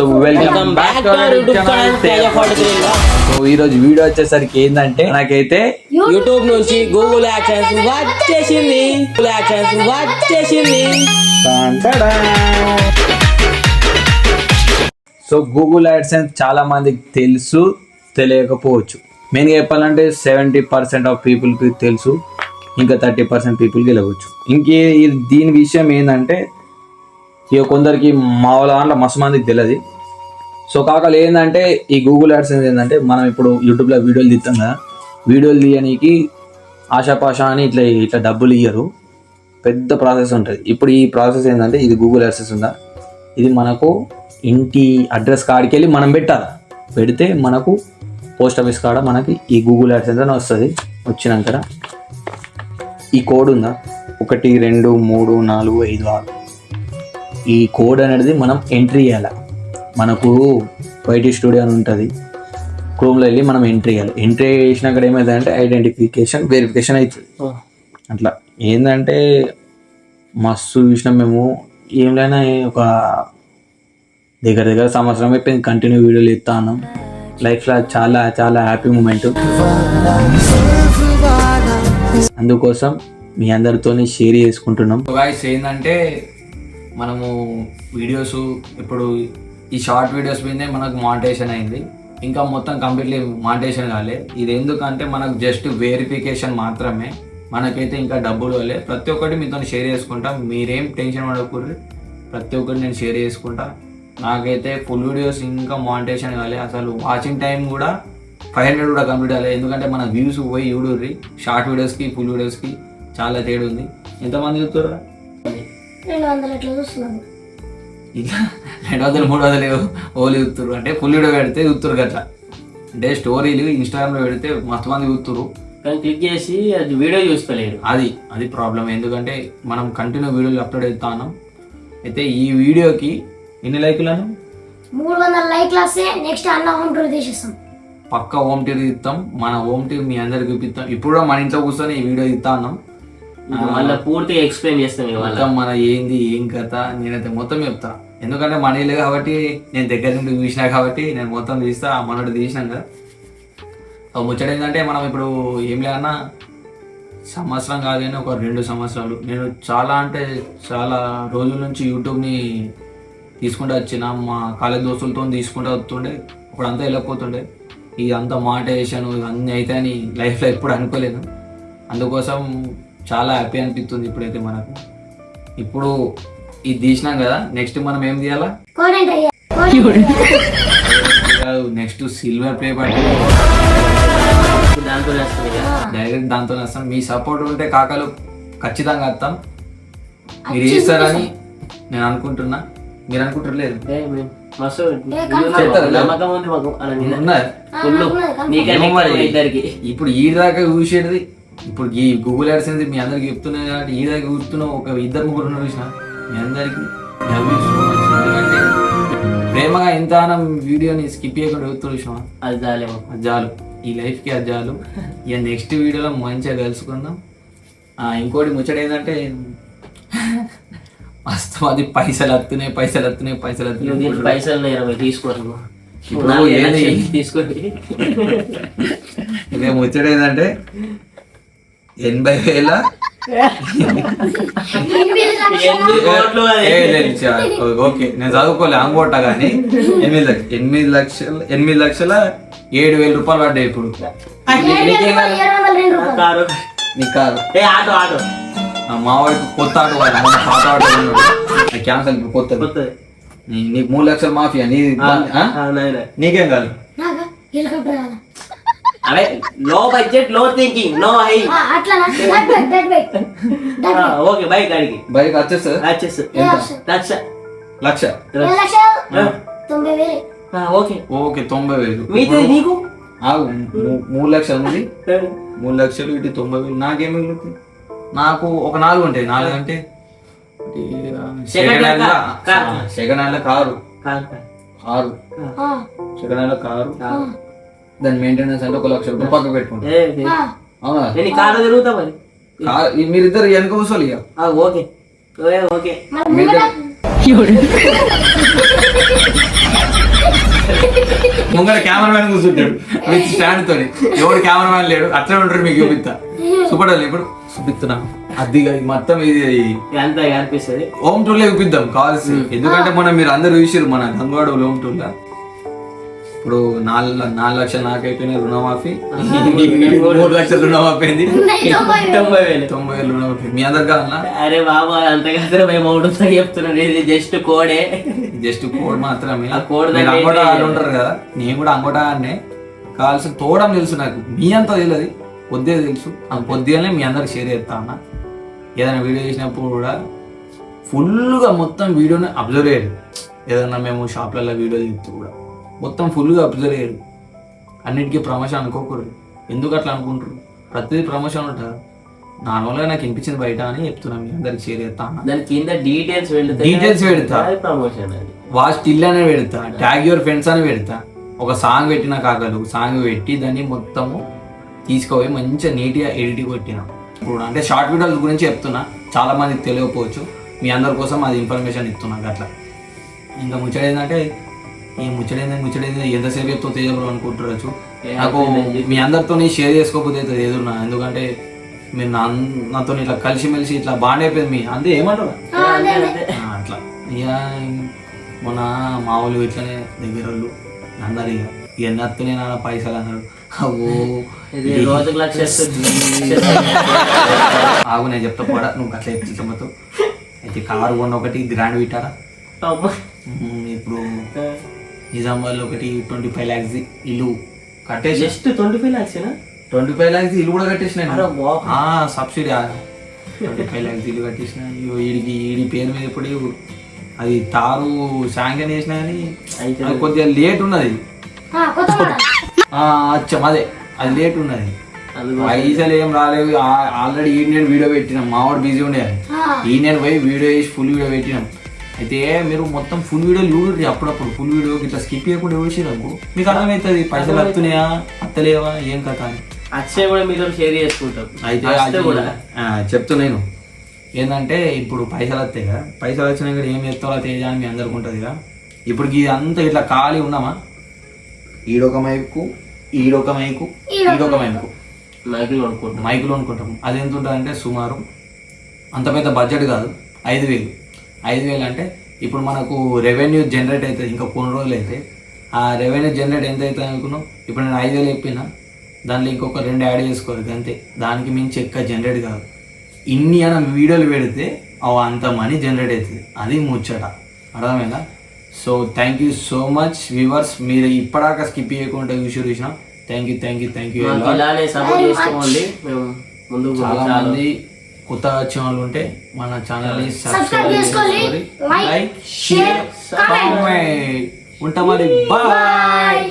So welcome back to our YouTube channel so ఈ రోజు వీడియో వచ్చేసరికి ఏంటంటే నాకైతే యూట్యూబ్ నుంచి గూగుల్ యాక్సెస్ వచ్చేసింది గూగుల్ యాక్సెస్ వచ్చేసింది సో గూగుల్ యాడ్సెన్స్ చాలా మందికి తెలుసు తెలియకపోవచ్చు. మెయిన్గా చెప్పాలంటే సెవెంటీ పర్సెంట్ ఆఫ్ పీపుల్కి తెలుసు ఇంకా థర్టీ పర్సెంట్ పీపుల్కి వెళ్ళవచ్చు ఇంకే దీని విషయం ఏంటంటే ఇక కొందరికి మా వాళ్ళ దాంట్లో మస్తు మందికి తెలియదు సో కాకలు ఏంటంటే ఈ గూగుల్ యాడ్సెన్స్ ఏంటంటే మనం ఇప్పుడు యూట్యూబ్లో వీడియోలు తీస్తాం కదా వీడియోలు తీయనీకి ఆశాపాష అని ఇట్లా ఇట్లా డబ్బులు ఇయ్యరు. పెద్ద ప్రాసెస్ ఉంటుంది. ఇప్పుడు ఈ ప్రాసెస్ ఏంటంటే ఇది గూగుల్ యాడ్సెన్స్ ఉందా? ఇది మనకు ఇంటి అడ్రస్ కాడికి వెళ్ళి మనం పెట్టాలి. పెడితే మనకు పోస్ట్ ఆఫీస్ కాడ మనకి ఈ గూగుల్ యాడ్సెన్స్ అని వస్తుంది. వచ్చినాక ఈ కోడ్ ఉందా? ఒకటి రెండు మూడు నాలుగు ఐదు ఆరు. ఈ కోడ్ అనేది మనం ఎంట్రీ చేయాలి. మనకు వైటీ స్టూడియో అని ఉంటుంది. క్రోమ్లో వెళ్ళి మనం ఎంట్రీ చేయాలి. ఎంట్రీ చేసినాక ఏమవుతుందంటే ఐడెంటిఫికేషన్ వెరిఫికేషన్ అవుతుంది అట్లా. ఏంటంటే మస్తు చూసినాం మేము. ఏం లేనా ఒక దగ్గర దగ్గర సంవత్సరం అయిపోయింది కంటిన్యూ వీడియోలు ఇస్తా ఉన్నాం లైఫ్లో చాలా చాలా హ్యాపీ మూమెంట్ అందుకోసం మీ అందరితో షేర్ చేసుకుంటున్నాం. గాయస్ ఏంటంటే మనము వీడియోస్ ఇప్పుడు ఈ షార్ట్ వీడియోస్ మీదే మనకు మానిటేషన్ అయింది. ఇంకా మొత్తం కంప్లీట్లీ మానిటేషన్ కాలే. ఇది ఎందుకంటే మనకు జస్ట్ వెరిఫికేషన్ మాత్రమే. మనకైతే ఇంకా డబ్బులు వాళ్ళే ప్రతి ఒక్కటి మీతో షేర్ చేసుకుంటా. మీరేం టెన్షన్ పడకూడదు. ప్రతి ఒక్కటి నేను షేర్ చేసుకుంటా. నాకైతే ఫుల్ వీడియోస్ ఇంకా మానిటేషన్ కాలే. అసలు వాచింగ్ టైం కూడా ఫైవ్ హండ్రెడ్ కూడా కంప్లీట్ అవ్వలేదు ఎందుకంటే మన వ్యూస్ పోయి చూడుర్రి. షార్ట్ వీడియోస్కి ఫుల్ వీడియోస్కి చాలా తేడా ఉంది. ఎంతమంది చూస్తారా రెండు వందలు ఎట్లా చూస్తున్నాను ఇక రెండు వందలు మూడు వందలు ఓలు చూస్తారు అంటే ఫుల్ వీడియో పెడితే చూస్తారు గట్లా. అంటే స్టోరీలు ఇన్స్టాగ్రామ్లో పెడితే మస్తు మంది చూస్తారు కానీ క్లిక్ చేసి అది వీడియో చూస్తలేడు అది అది ప్రాబ్లం ఎందుకంటే మనం కంటిన్యూ వీడియోలు అప్లోడ్ అవుతాను అయితే ఈ వీడియోకి ఎన్ని లైకులను మూడు వందల లైక్లు వస్తే నెక్స్ట్ అన్న హోమ్ టూర్ తీసేస్తాం. పక్క హోమ్ టీవీ ఇస్తాం మన హోమ్ టీవీ మీ అందరికి చూపిస్తాం. ఇప్పుడు మన ఇంట్లో కూర్చొని ఈ వీడియో ఇస్తా ఉన్నాం. మళ్ళీ పూర్తిగా ఎక్స్ప్లెయిన్ చేస్తాను ఇవాళ మొత్తం మన ఏంది ఏం కథ నేనైతే మొత్తం చెప్తా. ఎందుకంటే మన ఇల్లు కాబట్టి నేను దగ్గర నుండి చూసినా కాబట్టి నేను మొత్తం తీస్తా మనోడు తీసినాం కదా. ముచ్చట ఏంటంటే మనం ఇప్పుడు ఏం లేదన్నా సంవత్సరం కాదు కానీ ఒక రెండు సంవత్సరాలు. నేను చాలా అంటే చాలా రోజుల నుంచి యూట్యూబ్ని తీసుకుంటూ వచ్చిన మా కాలేజ్ దోస్తులతో తీసుకుంటూ వస్తుండే. ఇప్పుడు అంతా వెళ్ళకపోతుండే. ఇదంతా వేసాను ఇవన్నీ అయితే అని లైఫ్లో ఎప్పుడు అనుకోలేదు అందుకోసం చాలా హ్యాపీ అనిపిస్తుంది ఇప్పుడైతే మనకు. ఇప్పుడు ఇది తీసినాం కదా నెక్స్ట్ మనం ఏం తీయాలా? నెక్స్ట్ సిల్వర్ ప్లే దాంతో ఇక. డైరెక్ట్ దాంతో వస్తాం. మీ సపోర్ట్ ఉంటే కాకలు ఖచ్చితంగా వస్తాం. మీరు చేస్తారని నేను అనుకుంటున్నా. మీరు అనుకుంటలేదు ఇద్దరికి. ఇప్పుడు ఈ దాకా చూసేది ఇప్పుడు ఈ గూగుల్ యాడ్సెన్స్ మీ అందరికి చెప్తున్నా కాబట్టి ఈ దాకా చూస్తున్న ఒక ఇద్దరు ముగ్గురు ఉన్నారు చూసిన? మీ అందరికి. ఎందుకంటే ప్రేమగా ఎంతగానం వీడియోని స్కిప్ చేయకుండా చూస్తారు చూసిన? అది చాలేమో అది చాలు. ఈ లైఫ్కి అది చాలు. ఇక నెక్స్ట్ వీడియోలో మంచిగా కలుసుకుందాం. ఆ, ఇంకోటి ముచ్చట ఏంటంటే మస్తు అది పైసలు వస్తున్నాయి పైసలు వస్తున్నాయి పైసలు వస్తున్నాయి పైసలు ఇరవై తీసుకోరు. ఇప్పుడు ఏది? తీసుకోండి. ఇదే ముచ్చట ఏంటంటే ఎనభై వేల ఓకే నేను చదువుకోలే అంగోట కానీ. ఎనిమిది లక్ష ఎనిమిది లక్షల ఎనిమిది లక్షల ఏడు వేల రూపాయలు పడ్డాయి ఇప్పుడు. కాదు ఆటో ఆ మావాడికి కొత్త ఆటో మన పాత ఆటో క్యాన్సల్ ఇప్పుడు నీ- నీకు మూడు లక్షల మాఫియా నీ. నీకేం కాదు అదే లో బడ్జెట్లో thinking no high okay bike అడిగి బైక్ వచ్చేస్తుంది లక్ష? లక్ష. ఓకే. ఓకే తొంభై వేలు. మీతో నీకు? మూడు లక్షలు ఉంది. మూడు లక్షలు ఇటు తొంభై వేలు. నాకేం మిగులుతుంది? నాకు ఒక నాలుగు ఉంటాయి. నాలుగు అంటే second hand. Second hand car. Car ఆ, సెకండ్ హ్యాండ్ కారు. ఆ, దాని మెయింటెనెన్స్ అంటే ఒక లక్ష రూపాయలు పక్కకు పెట్టుకుంటాం. అవునా? నేను కారు తిరుగుతా మరి. కారు మీరిద్దరు వెనక కూర్చోవాలి ఇక. ఆ, okay. Okay okay. Mungara cameraman కూర్చుంటాడు విత్ స్టాండ్ తోని. ఎవడు కెమెరామ్యాన్ లేడు అట్లే ఉంటారు మీకు చూపిస్తా చూపడాలి ఇప్పుడు చూపిస్తున్నా అది ఇది మొత్తం ఇది ఎంత అనిపిస్తుంది హోమ్ టూర్లో చూపిద్దాం కావాల్సి ఎందుకంటే మనం మీరు అందరు చూసిరు మన గంగవాడ హోమ్ టూర్లో. ఇప్పుడు నాలుగు నాలుగు లక్షలు నాకు అయిపోయినాయి రుణమాఫీ. మూడు లక్షలు రుణమాఫీ అయింది. తొంభై వేలు. తొంభై వేలు. రుణమాఫీ. మీ అందరు కావాలన్నా అరే బాబా అంత కదా అమౌంట్ చెప్తున్నాడు ఇది జస్ట్ కోడే. జస్ట్ కోడ్ మాత్రమే. ఆ దాన్ని అంగోట ఉంటారు కదా నేను కూడా అంగోట ఆడనే కావాల్సిన తోడం తెలుసు నాకు. మీ అంతా తెలియదు. పొద్దే తెలుసు. ఆ పొద్దుగానే మీ అందరికి షేర్ చేస్తా అన్న. ఏదైనా వీడియో చేసినప్పుడు కూడా ఫుల్గా మొత్తం వీడియోని అబ్జర్వ్ చేయరు. ఏదైనా మేము షాప్లలో వీడియో తీస్తూ కూడా. మొత్తం ఫుల్గా అబ్జర్వ్ చేయరు. అన్నిటికీ ప్రమోషన్ అనుకోకూడదు. ఎందుకు అట్లా అనుకుంటారు ప్రతిదీ ప్రమోషన్ ఉంటుంది నార్మల్గా నాకు వినిపించింది బయట అని చెప్తున్నాను మీ అందరికి షేర్ చేస్తా దాని కింద డీటెయిల్స్ పెడతా. ప్రమోషన్ అది. వాచ్ స్టిల్ అనే పెడతా. ట్యాగ్ యువర్ ఫ్రెండ్స్ అని పెడతా. ఒక సాంగ్ పెట్టిన కాకలు సాంగ్ పెట్టి దాన్ని మొత్తము తీసుకుపోయి మంచిగా నీట్గా ఎడిట్ కొట్టిన. ఇప్పుడు అంటే షార్ట్ వీడియోస్ గురించి చెప్తున్నా. చాలా మందికి తెలియకపోవచ్చు. మీ అందరి కోసం అది ఇన్ఫర్మేషన్ ఇస్తున్నా అట్లా ఇంకా ముచ్చట ఏంటంటే ఈ ముచ్చడైంది ముచ్చడైంది ఎంతసేపు చెప్తా తేజబ్రో అనుకుంటున్నారు నాకు మీ అందరితో షేర్ చేసుకోకపోతే అవుతుంది ఏదున్నా? ఎందుకంటే మీరు నా నాతో ఇట్లా కలిసిమెలిసి ఇట్లా బాండ్ అయిపోయింది మీ. అంతే ఏమంటారు అట్లా. ఇక మొన్న మా వాళ్ళు ఇట్లనే దగ్గర వాళ్ళు అన్నారు ఇక. ఇక నత్తనే నా పైసలు అన్నారు ఆగు నేను చెప్తా కూడా నువ్వు అట్లా చెప్తే చెమ్మతో అయితే కారు కొన్న ఒకటి గ్రాండ్ విటారా ఇప్పుడు నిజామాబాద్లో ఒకటి ట్వంటీ ఫైవ్ ల్యాక్స్ ఇల్లు కట్టేసి just twenty five lakhs twenty five lakhs ఇల్లు కూడా కట్టేసిన. సబ్సిడీ ట్వంటీ ఫైవ్ ల్యాక్స్ ఇల్లు కట్టేసిన. వీడికి వీడి పేరు మీద ఇప్పుడు అది తారు శాంక్షన్ చేసిన కానీ అది కొద్దిగా లేట్ ఉన్నది. అచ్చం అదే. అది లేట్ ఉన్నది. పైసలు ఏం రాలేవు. ఆల్రెడీ ఈ నేను వీడియో పెట్టినాం. మావాడు బిజీ ఉండే. ఈ నేను పోయి వీడియో చేసి ఫుల్ వీడియో పెట్టినాం. అయితే మీరు మొత్తం ఫుల్ వీడియో చూడండి అప్పుడప్పుడు. ఫుల్ వీడియో ఇట్లా స్కిప్ చేయకుండా చూసినాము మీకు అర్థమవుతుంది పైసలు వస్తున్నాయా అత్తలేవా ఏం కథ అని. అక్షయ్ కూడా మీతో షేర్ చేసుకుంటాం. అయితే అక్షయ్ అది- కూడా. ఆ, చెప్తున్నా నేను. ఏంటంటే ఇప్పుడు పైసలు వస్తాయి కదా. పైసలు వచ్చినాక కూడా ఏం చేస్తావో తేజ అని మీ అందరికి ఉంటుంది కదా. ఇప్పుడు ఇది అంతా ఇట్లా ఖాళీ ఉన్నామా? ఈడొక మైకు ఈడొక మైకు ఈడొక మైకు. మైకులు కొనుక్కుంటాం. మైకులు అనుకుంటాం అది ఎంత ఉంటుంది అంటే సుమారు అంత పెద్ద బడ్జెట్ కాదు. ఐదు వేలు. ఐదు వేలు అంటే ఇప్పుడు మనకు రెవెన్యూ జనరేట్ అవుతుంది ఇంకా కొన్ని రోజులు అయితే ఆ రెవెన్యూ జనరేట్ ఎంత అవుతుంది అనుకున్నాం ఇప్పుడు నేను ఐదు వేలు చెప్పిన దాంట్లో ఇంకొక రెండు యాడ్ చేసుకోరు అంతే. దానికి మించి ఎక్కువ జనరేట్ కాదు. ఇన్ని అన్న వీడియోలు పెడితే అవి అంత మనీ జనరేట్ అవుతుంది. అది ముచ్చట. అర్థమైందా? So thank you so much viewers మీరు ఇప్పటిదాకా స్కిప్ చేయకుండా చూసి చూసిన thank you thank you thank you మాకు ఇలానే సపోర్ట్ చేసుకోండి. మేము ముందుకు చాలా చాలా మంది వచ్చిన వాళ్ళు ఉంటే మన ఛానల్ని సబ్స్క్రైబ్ చేసుకోండి. లైక్, షేర్ కామెంట్ ఉంటా మరి. బాయ్